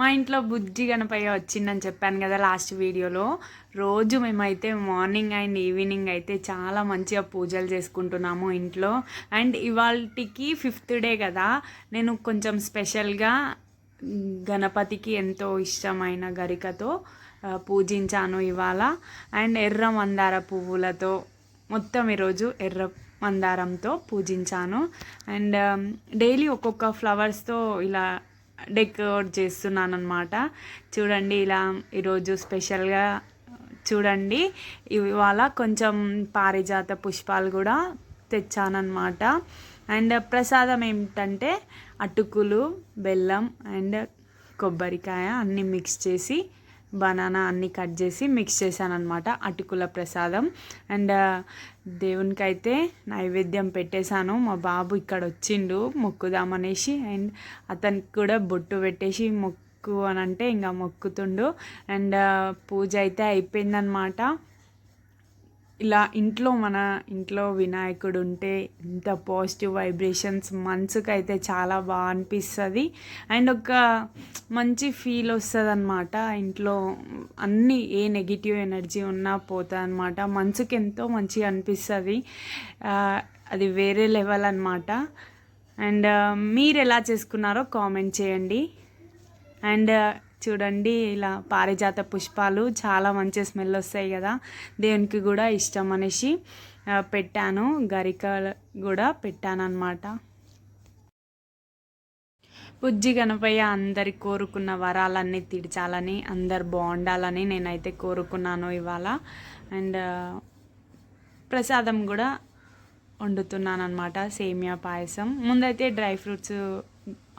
మా ఇంట్లో బుజ్జి గణపయ్య వచ్చిందని చెప్పాను కదా లాస్ట్ వీడియోలో. రోజు మేమైతే మార్నింగ్ అండ్ ఈవినింగ్ అయితే చాలా మంచిగా పూజలు చేసుకుంటున్నాము ఇంట్లో. అండ్ ఇవాళకి ఫిఫ్త్ డే కదా. నేను కొంచెం స్పెషల్గా గణపతికి ఎంతో ఇష్టమైన గరికతో పూజించాను ఇవాళ. అండ్ ఎర్ర మందార పువ్వులతో మొత్తం ఈరోజు ఎర్ర మందారంతో పూజించాను. అండ్ డైలీ ఒక్కొక్క ఫ్లవర్స్తో ఇలా డెకరేట్ చేస్తున్నాను అనమాట చూడండి ఇలా ఈరోజు స్పెషల్గా చూడండి ఇవాళ కొంచెం పారిజాత పుష్పాలు కూడా తెచ్చానమాట అండ్ ప్రసాదం ఏమిటంటే అటుకులు బెల్లం అండ్ కొబ్బరికాయ అన్నీ మిక్స్ చేసి బనానా అన్నీ కట్ చేసి మిక్స్ చేశాను అనమాట అటుకుల ప్రసాదం. అండ్ దేవునికి అయితే నైవేద్యం పెట్టేశాను. మా బాబు ఇక్కడ వచ్చిండు మొక్కుదామనేసి అండ్ అతనికి కూడా బొట్టు పెట్టేసి మొక్కు అని అంటే ఇంకా మొక్కుతుండు. అండ్ పూజ అయితే అయిపోయిందనమాట ఇలా ఇంట్లో మన ఇంట్లో వినాయకుడు ఉంటే ఇంత పాజిటివ్ వైబ్రేషన్స్ మనసుకు అయితే చాలా బాగా అనిపిస్తుంది. అండ్ ఒక మంచి ఫీల్ వస్తుంది అనమాట ఇంట్లో అన్ని ఏ నెగిటివ్ ఎనర్జీ ఉన్నా పోతుంది అనమాట మనసుకి ఎంతో మంచిగా అనిపిస్తుంది. అది వేరే లెవెల్ అనమాట అండ్ మీరు ఎలా చేసుకున్నారో కామెంట్ చేయండి. అండ్ చూడండి ఇలా పారిజాత పుష్పాలు చాలా మంచి స్మెల్ వస్తాయి కదా దేవునికి కూడా ఇష్టం అనేసి పెట్టాను. గరిక కూడా పెట్టాను అనమాట బుజ్జి గణపయ్య అందరి కోరుకున్న వరాలన్నీ తీర్చాలని అందరు బాగుండాలని నేనైతే కోరుకున్నాను ఇవాళ. అండ్ ప్రసాదం కూడా వండుతున్నాను అనమాట సేమియా పాయసం. ముందైతే డ్రై ఫ్రూట్స్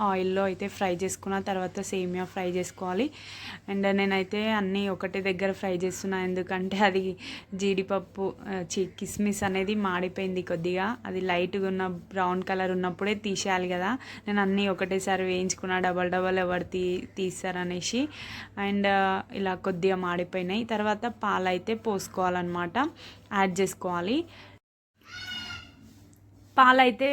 ఆయిల్లో అయితే ఫ్రై చేసుకున్న తర్వాత సేమియా ఫ్రై చేసుకోవాలి. అండ్ నేనైతే అన్నీ ఒకటే దగ్గర ఫ్రై చేస్తున్నా. ఎందుకంటే అది జీడిపప్పు చి కిస్మిస్ అనేది మాడిపోయింది కొద్దిగా. అది లైట్గా ఉన్న బ్రౌన్ కలర్ ఉన్నప్పుడే తీసేయాలి కదా. నేను అన్నీ ఒకటేసారి వేయించుకున్నా. డబల్ డబల్ ఎవరు తీ తీస్తారనేసి. అండ్ ఇలా కొద్దిగా మాడిపోయినాయి. తర్వాత పాలైతే పోసుకోవాలన్నమాట. యాడ్ చేసుకోవాలి. పాలైతే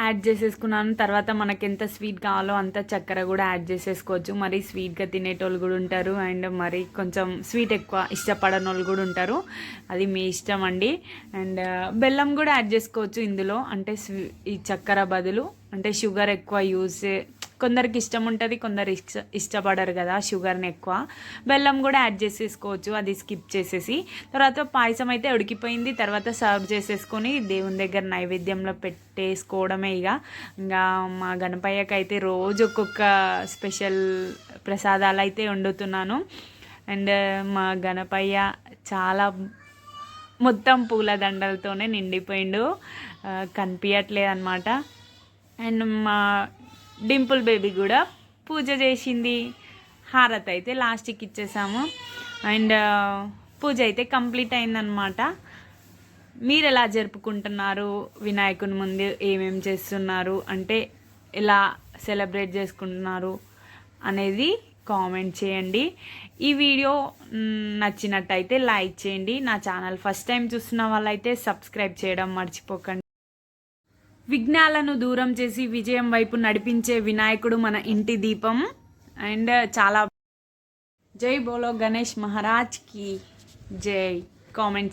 యాడ్ చేసేసుకున్నాను. తర్వాత మనకి ఎంత స్వీట్ కావాలో అంత చక్కెర కూడా యాడ్ చేసేసుకోవచ్చు. మరి స్వీట్గా తినేటోళ్ళు కూడా ఉంటారు. అండ్ మరి కొంచెం స్వీట్ ఎక్కువ ఇష్టపడని వాళ్ళు కూడా ఉంటారు. అది మీ ఇష్టం అండి. అండ్ బెల్లం కూడా యాడ్ చేసుకోవచ్చు ఇందులో. అంటే స్వీ ఈ చక్కెర బదులు. అంటే షుగర్ ఎక్కువ యూజ్ కొందరికి ఇష్టం ఉంటుంది కొందరు ఇష్ట ఇష్టపడరు కదా షుగర్ని ఎక్కువ. బెల్లం కూడా యాడ్ చేసేసుకోవచ్చు అది స్కిప్ చేసేసి. తర్వాత పాయసం అయితే ఉడికిపోయింది తర్వాత సర్వ్ చేసేసుకొని దేవుని దగ్గర నైవేద్యంలో పెట్టేసుకోవడమే ఇక. ఇంకా మా గణపయ్యకి అయితే రోజు ఒక్కొక్క స్పెషల్ ప్రసాదాలు అయితే వండుతున్నాను. అండ్ మా గణపయ్య చాలా మొత్తం పూల దండలతోనే నిండిపోయిండు. కనిపించట్లేదు అనమాట అండ్ మా డింపుల్ బేబీ కూడా పూజ చేసింది. హారత్ అయితే లాస్ట్కి ఇచ్చేసాము. అండ్ పూజ అయితే కంప్లీట్ అయిందనమాట మీరు ఎలా జరుపుకుంటున్నారు? వినాయకుని ముందు ఏమేం చేస్తున్నారు? అంటే ఎలా సెలబ్రేట్ చేసుకుంటున్నారు అనేది కామెంట్ చేయండి. ఈ వీడియో నచ్చినట్టయితే లైక్ చేయండి. నా ఛానల్ ఫస్ట్ టైం చూస్తున్న వాళ్ళైతే సబ్స్క్రైబ్ చేయడం మర్చిపోకండి. విఘ్నాలను దూరం చేసి విజయం వైపు నడిపించే వినాయకుడు మన ఇంటి దీపం. అండ్ చాలా జై బోలో గణేష్ మహారాజ్కి జై. కామెంట్స్